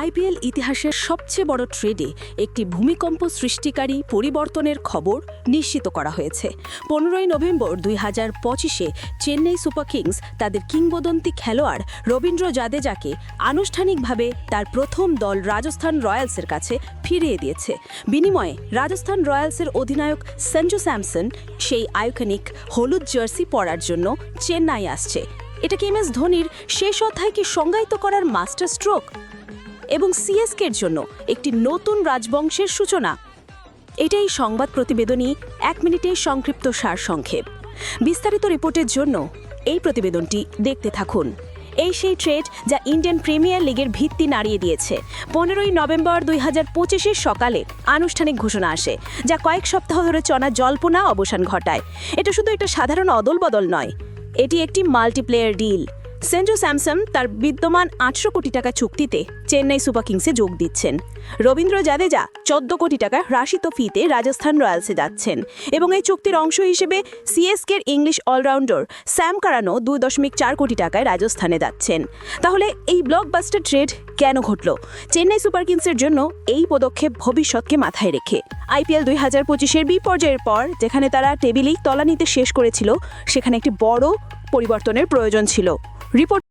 IPL ইতিহাসের সবচেয়ে বড় ট্রেডে একটি ভূমিকম্প সৃষ্টিকারী পরিবর্তনের খবর নিশ্চিত করা হয়েছে। পনেরোই নভেম্বর দুই হাজার পঁচিশে চেন্নাই সুপার কিংস তাদের কিংবদন্তি খেলোয়াড় রবীন্দ্র জাদেজাকে আনুষ্ঠানিকভাবে তার প্রথম দল রাজস্থান রয়্যালসের কাছে ফিরিয়ে দিয়েছে। বিনিময়ে রাজস্থান রয়্যালসের অধিনায়ক সঞ্জু স্যামসন সেই আইকনিক হলুদ জার্সি পরার জন্য চেন্নাই আসছে। এটা কি এম এস ধোনির শেষ অধ্যায়কে সংজ্ঞায়িত করার মাস্টার স্ট্রোক এবং সিএসকের জন্য একটি নতুন রাজবংশের সূচনা। এটাই সংবাদ প্রতিবেদনই এক মিনিটের সংক্ষিপ্ত সারসংক্ষেপ। বিস্তারিত রিপোর্টের জন্য এই প্রতিবেদনটি দেখতে থাকুন। এই সেই ট্রেড যা ইন্ডিয়ান প্রিমিয়ার লিগের ভিত্তি নাড়িয়ে দিয়েছে। পনেরোই নভেম্বর দুই হাজার পঁচিশের সকালে আনুষ্ঠানিক ঘোষণা আসে, যা কয়েক সপ্তাহ ধরে চনা জল্পনা অবসান ঘটায়। এটা শুধু একটা সাধারণ অদলবদল নয়, এটি একটি মাল্টিপ্লেয়ার ডিল। সেন্জু স্যামসন তার বিদ্যমান আটশো কোটি টাকা চুক্তিতে চেন্নাই সুপার কিংসে যোগ দিচ্ছেন। রবীন্দ্র জাদেজা চোদ্দ কোটি টাকা হ্রাসিত ফিতে রাজস্থান রয়্যালসে যাচ্ছেন এবং এই চুক্তির অংশ হিসেবে সিএসকের ইংলিশ অলরাউন্ডার স্যাম কারানো দুই দশমিক চার কোটি টাকায় রাজস্থানে যাচ্ছেন। তাহলে এই ব্লকবাস্টার ট্রেড কেন ঘটল? চেন্নাই সুপার কিংসের জন্য এই পদক্ষেপ ভবিষ্যৎকে মাথায় রেখে। আইপিএল দুই হাজার পঁচিশের বি পর্যায়ের পর যেখানে তারা টেবিলেই তলানিতে শেষ করেছিল, সেখানে একটি বড় পরিবর্তনের প্রয়োজন ছিল। রিপোর্ট